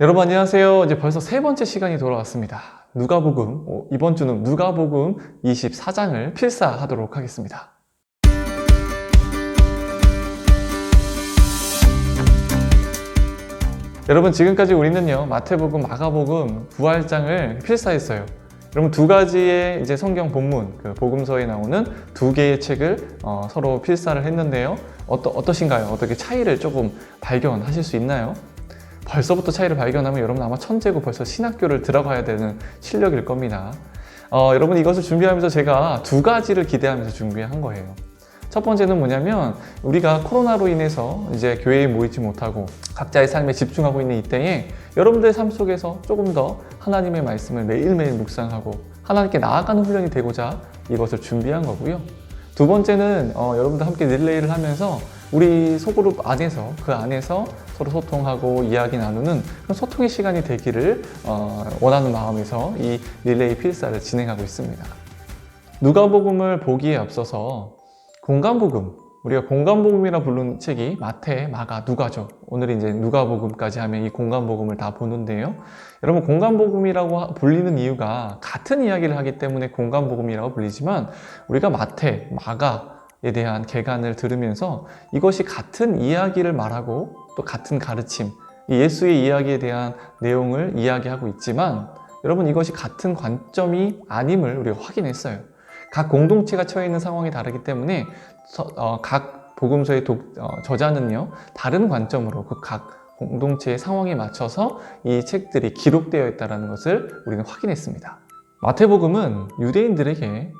여러분 안녕하세요. 이제 벌써 세 번째 시간이 돌아왔습니다. 누가복음 어, 이번 주는 누가복음 24장을 필사하도록 하겠습니다. 여러분 지금까지 우리는요 마태복음, 마가복음, 부활장을 필사했어요. 여러분 두 가지의 이제 성경 본문, 그 복음서에 나오는 두 개의 책을 어, 서로 필사를 했는데요. 어떠, 어떠신가요? 어떻게 차이를 조금 발견하실 수 있나요? 벌써부터 차이를 발견하면 여러분 아마 천재고 벌써 신학교를 들어가야 되는 실력일 겁니다. 어, 여러분 이것을 준비하면서 제가 두 가지를 기대하면서 준비한 거예요. 첫 번째는 뭐냐면 우리가 코로나로 인해서 이제 교회에 모이지 못하고 각자의 삶에 집중하고 있는 이때에 여러분들의 삶 속에서 조금 더 하나님의 말씀을 매일매일 묵상하고 하나님께 나아가는 훈련이 되고자 이것을 준비한 거고요. 두 번째는 어, 여러분들 함께 릴레이를 하면서 우리 소그룹 안에서 그 안에서 서로 소통하고 이야기 나누는 그런 소통의 시간이 되기를 어, 원하는 마음에서 이 릴레이 필사를 진행하고 있습니다. 누가복음을 보기에 앞서서 공간복음 우리가 공간복음이라 부르는 책이 마태, 마가, 누가죠. 오늘 이제 누가복음까지 하면 이 공간복음을 다 보는데요. 여러분 공간복음이라고 불리는 이유가 같은 이야기를 하기 때문에 공간복음이라고 불리지만 우리가 마태, 마가에 대한 개간을 들으면서 이것이 같은 이야기를 말하고 또 같은 가르침, 이 예수의 이야기에 대한 내용을 이야기하고 있지만 여러분 이것이 같은 관점이 아님을 우리가 확인했어요. 각 공동체가 처해 있는 상황이 다르기 때문에 서- 어, 각 복음서의 독- 어, 저자는요 다른 관점으로 그 각 공동체의 상황에 맞춰서 이 책들이 기록되어 있다는 것을 우리는 확인했습니다. 마태복음은 유대인들에게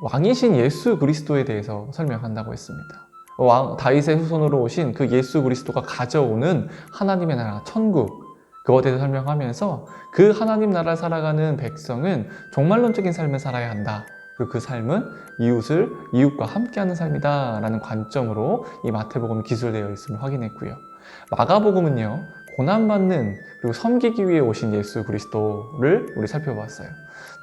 왕이신 예수 그리스도에 대해서 설명한다고 했습니다. 왕 다윗의 후손으로 오신 그 예수 그리스도가 가져오는 하나님의 나라 천국 그것에 대해서 설명하면서 그 하나님 나라를 살아가는 백성은 종말론적인 삶을 살아야 한다. 그리고 그 삶은 이웃을 이웃과 함께하는 삶이다라는 관점으로 이 마태복음이 기술되어 있음을 확인했고요. 마가복음은요 고난받는 그리고 섬기기 위해 오신 예수 그리스도를 우리 살펴봤어요.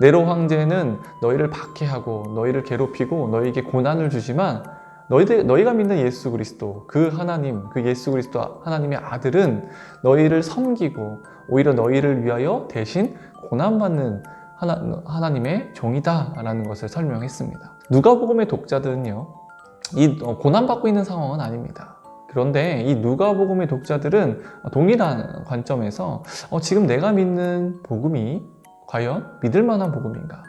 네로 황제는 너희를 박해하고 너희를 괴롭히고 너희에게 고난을 주지만 너희들 너희가 믿는 예수 그리스도 그 하나님 그 예수 그리스도 하나님의 아들은 너희를 섬기고 오히려 너희를 위하여 대신 고난받는 하나, 하나님의 종이다라는 것을 설명했습니다. 누가복음의 독자들은요, 이 어, 고난받고 있는 상황은 아닙니다. 그런데 이 누가복음의 독자들은 동일한 관점에서 어, 지금 내가 믿는 복음이 과연 믿을 만한 복음인가?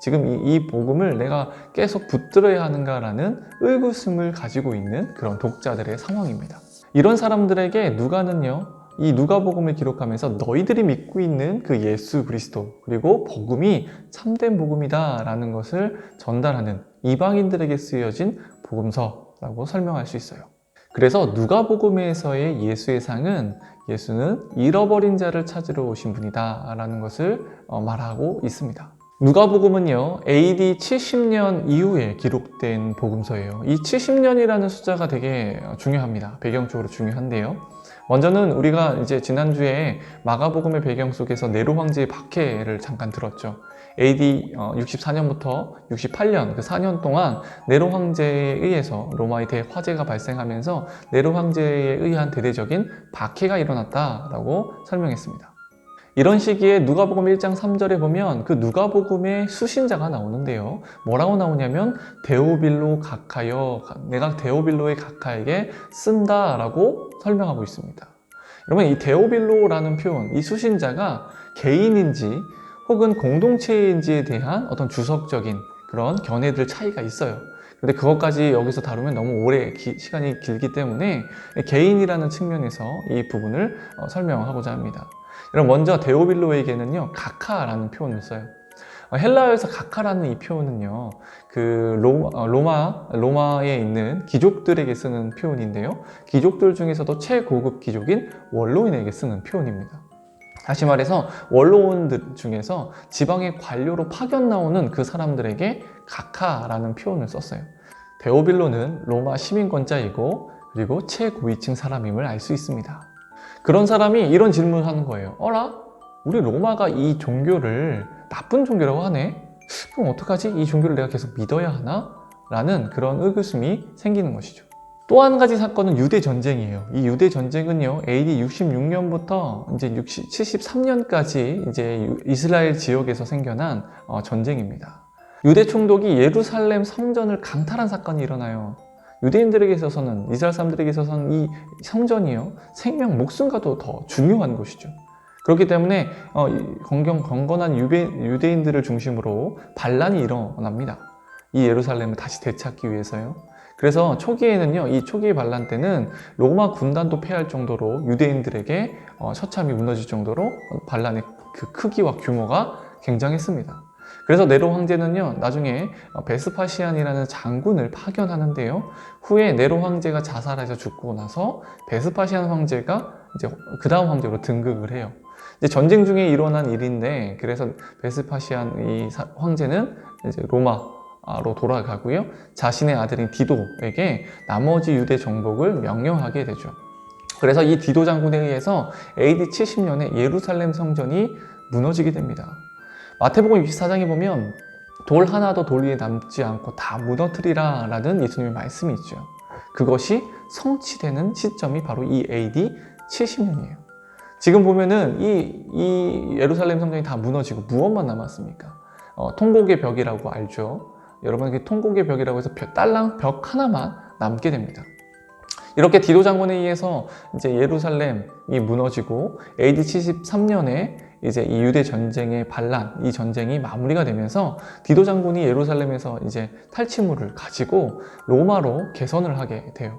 지금 이, 이 복음을 내가 계속 붙들어야 하는가라는 의구심을 가지고 있는 그런 독자들의 상황입니다. 이런 사람들에게 누가는요, 이 누가복음을 기록하면서 너희들이 믿고 있는 그 예수 그리스도 그리고 복음이 참된 복음이다라는 것을 전달하는 이방인들에게 쓰여진 복음서라고 설명할 수 있어요. 그래서 누가복음에서의 예수의 상은 예수는 잃어버린 자를 찾으러 오신 분이다 라는 것을 어, 말하고 있습니다. 누가복음은요, AD 70년 이후에 기록된 복음서예요. 이 70년이라는 숫자가 되게 중요합니다. 배경적으로 중요한데요. 먼저는 우리가 이제 지난주에 마가복음의 배경 속에서 네로 황제의 박해를 잠깐 들었죠. AD 64년부터 68년 그 4년 동안 네로 황제에 의해서 로마의 대화재가 발생하면서 네로 황제에 의한 대대적인 박해가 일어났다라고 설명했습니다. 이런 시기에 누가복음 1장 3절에 보면 그 누가복음의 수신자가 나오는데요. 뭐라고 나오냐면 데오빌로 각하여 내가 데오빌로의 각하에게 쓴다라고 설명하고 있습니다. 여러분 이 데오빌로라는 표현, 이 수신자가 개인인지 혹은 공동체인지에 대한 어떤 주석적인 그런 견해들 차이가 있어요. 근데 그것까지 여기서 다루면 너무 오래 기- 시간이 길기 때문에 개인이라는 측면에서 이 부분을 어, 설명하고자 합니다. 그럼 먼저 데오빌로에게는요 가카라는 표현을 써요. 어, 헬라어에서 가카라는 이 표현은요 그 로마, 어, 로마 로마에 있는 귀족들에게 쓰는 표현인데요 귀족들 중에서도 최고급 귀족인 원로인에게 쓰는 표현입니다. 다시 말해서 원로원들 중에서 지방의 관료로 파견 나오는 그 사람들에게 가카라는 표현을 썼어요. 데오빌로는 로마 시민권자이고 그리고 최고위층 사람임을 알 수 있습니다. 그런 사람이 이런 질문을 하는 거예요. 어라? 우리 로마가 이 종교를 나쁜 종교라고 하네? 그럼 어떡하지? 이 종교를 내가 계속 믿어야 하나? 라는 그런 의구심이 생기는 것이죠. 또 한 가지 사건은 유대 전쟁이에요. 이 유대 전쟁은요, AD 66년부터 이제 60, 73년까지 이제 유- 이스라엘 지역에서 생겨난 어, 전쟁입니다. 유대 총독이 예루살렘 성전을 강탈한 사건이 일어나요. 유대인들에게 있어서는 이스라엘 사람들에게 있어서는 이 성전이요 생명 목숨과도 더 중요한 곳이죠. 그렇기 때문에 어, 이 건경 건건한 유대, 유대인들을 중심으로 반란이 일어납니다. 이 예루살렘을 다시 되찾기 위해서요. 그래서 초기에는요, 이 초기 반란 때는 로마 군단도 패할 정도로 유대인들에게 어, 처참히 무너질 정도로 반란의 그 크기와 규모가 굉장했습니다. 그래서 네로 황제는요, 나중에 어, 베스파시안이라는 장군을 파견하는데요. 후에 네로 황제가 자살해서 죽고 나서 베스파시안 황제가 이제 그 다음 황제로 등극을 해요. 이제 전쟁 중에 일어난 일인데, 그래서 베스파시안 이 사- 황제는 이제 로마 로 돌아가고요. 자신의 아들인 디도에게 나머지 유대 정복을 명령하게 되죠. 그래서 이 디도 장군에 의해서 AD 70년에 예루살렘 성전이 무너지게 됩니다. 마태복음 64장에 보면 돌 하나도 돌 위에 남지 않고 다 무너뜨리라 라는 예수님의 말씀이 있죠. 그것이 성취되는 시점이 바로 이 AD 70년이에요. 지금 보면은 이, 이 예루살렘 성전이 다 무너지고 무엇만 남았습니까? 어, 통곡의 벽이라고 알죠. 여러분 그 통곡의 벽이라고 해서 벽, 딸랑 벽 하나만 남게 됩니다. 이렇게 디도 장군에 의해서 이제 예루살렘이 무너지고 AD 73년에 이제 이 유대 전쟁의 반란, 이 전쟁이 마무리가 되면서 디도 장군이 예루살렘에서 이제 탈취물을 가지고 로마로 개선을 하게 돼요.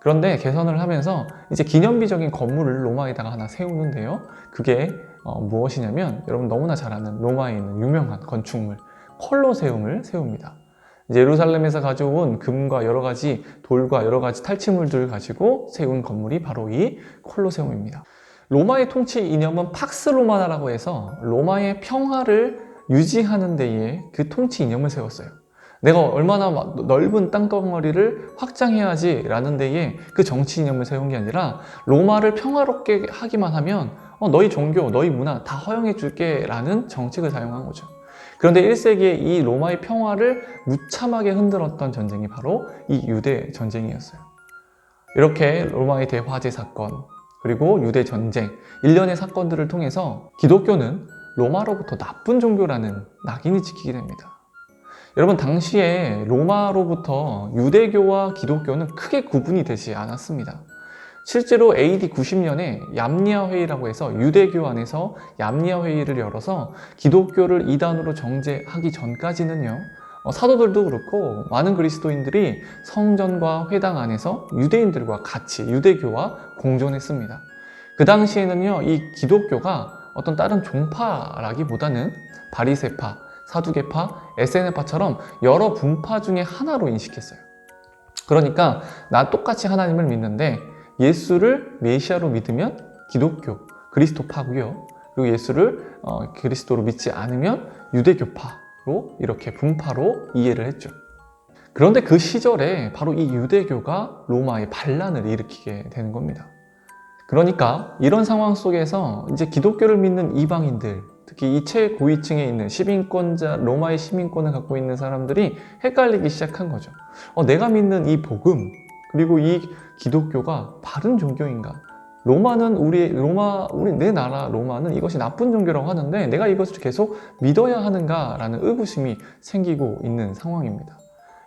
그런데 개선을 하면서 이제 기념비적인 건물을 로마에다가 하나 세우는데요. 그게 어, 무엇이냐면 여러분 너무나 잘 아는 로마에 있는 유명한 건축물 콜로세움을 세웁니다. 예루살렘에서 가져온 금과 여러 가지 돌과 여러 가지 탈취물들을 가지고 세운 건물이 바로 이 콜로세움입니다. 로마의 통치 이념은 팍스 로마나라고 해서 로마의 평화를 유지하는 데에 그 통치 이념을 세웠어요. 내가 얼마나 막 넓은 땅덩어리를 확장해야지 라는 데에 그 정치 이념을 세운 게 아니라 로마를 평화롭게 하기만 하면 어, 너희 종교, 너희 문화 다 허용해 줄게 라는 정책을 사용한 거죠. 그런데 1세기에 이 로마의 평화를 무참하게 흔들었던 전쟁이 바로 이 유대 전쟁이었어요. 이렇게 로마의 대화재 사건, 그리고 유대 전쟁, 일련의 사건들을 통해서 기독교는 로마로부터 나쁜 종교라는 낙인이 찍히게 됩니다. 여러분, 당시에 로마로부터 유대교와 기독교는 크게 구분이 되지 않았습니다. 실제로 AD 90년에 얌니아 회의라고 해서 유대교 안에서 얌니아 회의를 열어서 기독교를 이단으로 정제하기 전까지는요. 어, 사도들도 그렇고 많은 그리스도인들이 성전과 회당 안에서 유대인들과 같이 유대교와 공존했습니다. 그 당시에는요, 이 기독교가 어떤 다른 종파라기보다는 바리세파, 사두개파, 에세네파처럼 여러 분파 중에 하나로 인식했어요. 그러니까 나 똑같이 하나님을 믿는데 예수를 메시아로 믿으면 기독교, 그리스도파고요. 그리고 예수를 어, 그리스도로 믿지 않으면 유대교파로 이렇게 분파로 이해를 했죠. 그런데 그 시절에 바로 이 유대교가 로마의 반란을 일으키게 되는 겁니다. 그러니까 이런 상황 속에서 이제 기독교를 믿는 이방인들, 특히 이 최고위층에 있는 시민권자, 로마의 시민권을 갖고 있는 사람들이 헷갈리기 시작한 거죠. 어, 내가 믿는 이 복음, 그리고 이 기독교가 바른 종교인가? 로마는 우리 로마 우리 내 나라 로마는 이것이 나쁜 종교라고 하는데 내가 이것을 계속 믿어야 하는가라는 의구심이 생기고 있는 상황입니다.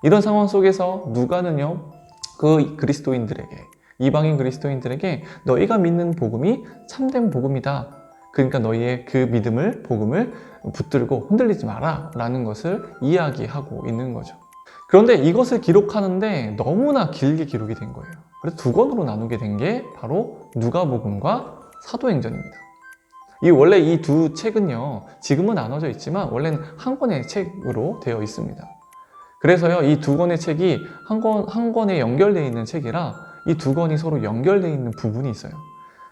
이런 상황 속에서 누가는요 그 그리스도인들에게 이방인 그리스도인들에게 너희가 믿는 복음이 참된 복음이다. 그러니까 너희의 그 믿음을 복음을 붙들고 흔들리지 마라라는 것을 이야기하고 있는 거죠. 그런데 이것을 기록하는데 너무나 길게 기록이 된 거예요. 그래서 두 권으로 나누게 된 게 바로 누가복음과 사도행전입니다. 이 원래 이 두 책은요, 지금은 나눠져 있지만 원래는 한 권의 책으로 되어 있습니다. 그래서요, 이 두 권의 책이 한 권, 한 권에 연결되어 있는 책이라 이 두 권이 서로 연결되어 있는 부분이 있어요.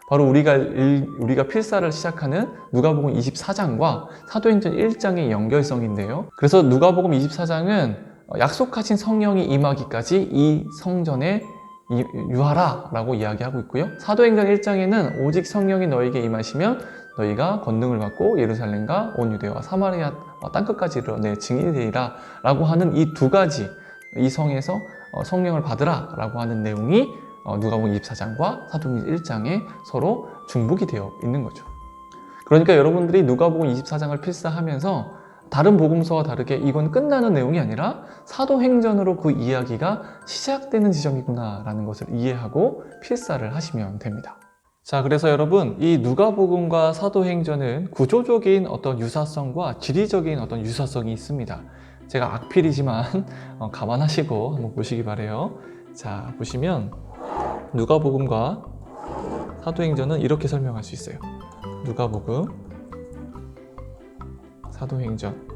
바로 우리가, 일- 우리가 필사를 시작하는 누가복음 24장과 사도행전 1장의 연결성인데요. 그래서 누가복음 24장은 약속하신 성령이 임하기까지 이 성전에 이- 유하라 라고 이야기하고 있고요. 사도행전 1장에는 오직 성령이 너에게 임하시면 너희가 권능을 받고 예루살렘과 온 유대와 사마리아 땅끝까지 내 증인이 되리라 라고 하는 이 두 가지 이 성에서 어, 성령을 받으라 라고 하는 내용이 어, 누가복음 24장과 사도행전 1장에 서로 중복이 되어 있는 거죠. 그러니까 여러분들이 누가복음 24장을 필사하면서 다른 복음서와 다르게 이건 끝나는 내용이 아니라 사도행전으로 그 이야기가 시작되는 지점이구나라는 것을 이해하고 필사를 하시면 됩니다. 자, 그래서 여러분, 이 누가복음과 사도행전은 구조적인 어떤 유사성과 지리적인 어떤 유사성이 있습니다. 제가 악필이지만 어, 감안하시고 한번 보시기 바래요. 자, 보시면 누가복음과 사도행전은 이렇게 설명할 수 있어요. 누가복음, 사도행전.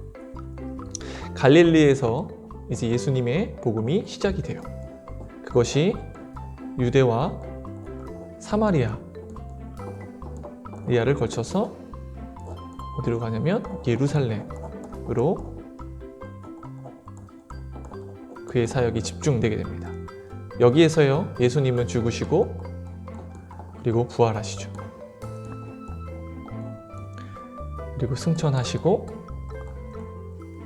갈릴리에서 이제 예수님의 복음이 시작이 돼요. 그것이 유대와 사마리아 리아를 거쳐서 어디로 가냐면 예루살렘으로 그의 사역이 집중되게 됩니다. 여기에서요 예수님은 죽으시고 그리고 부활하시죠. 그리고 승천하시고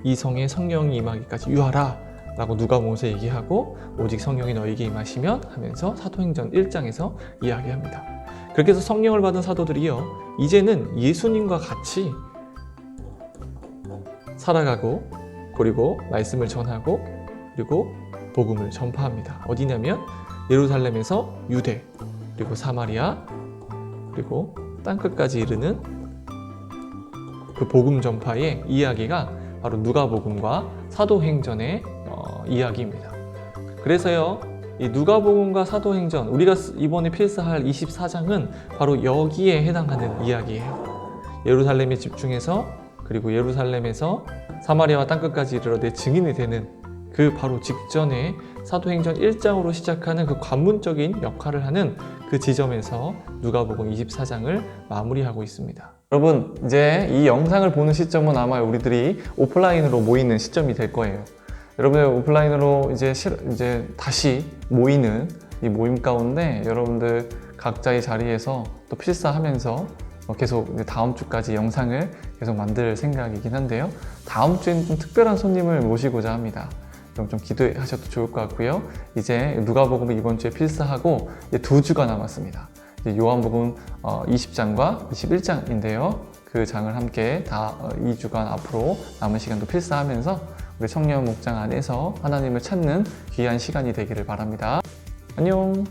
이 성에 성령이 임하기까지 유하라 라고 누가 모세 얘기하고 오직 성령이 너에게 임하시면 하면서 사도행전 1장에서 이야기합니다. 그렇게 해서 성령을 받은 사도들이요 이제는 예수님과 같이 살아가고 그리고 말씀을 전하고 그리고 복음을 전파합니다. 어디냐면 예루살렘에서 유대 그리고 사마리아 그리고 땅 끝까지 이르는 그 복음 전파의 이야기가 바로 누가복음과 사도행전의 어, 이야기입니다. 그래서요, 이 누가복음과 사도행전 우리가 쓰- 이번에 필사할 24장은 바로 여기에 해당하는 이야기예요. 예루살렘에 집중해서 그리고 예루살렘에서 사마리아와 땅 끝까지 이르러 내 증인이 되는 그 바로 직전에 사도행전 1장으로 시작하는 그 관문적인 역할을 하는 그 지점에서 누가복음 24장을 마무리하고 있습니다. 여러분 이제 이 영상을 보는 시점은 아마 우리들이 오프라인으로 모이는 시점이 될 거예요. 여러분들 오프라인으로 이제 실- 이제 다시 모이는 이 모임 가운데 여러분들 각자의 자리에서 또 필사하면서 어, 계속 다음 주까지 영상을 계속 만들 생각이긴 한데요. 다음 주에는 좀 특별한 손님을 모시고자 합니다. 그럼 좀 기도하셔도 좋을 것 같고요. 이제 누가복음 이번 주에 필사하고 두 주가 남았습니다. 요한복음 어, 20장과 21장인데요. 그 장을 함께 다 어, 2주간 앞으로 남은 시간도 필사하면서 우리 청년 목장 안에서 하나님을 찾는 귀한 시간이 되기를 바랍니다. 안녕.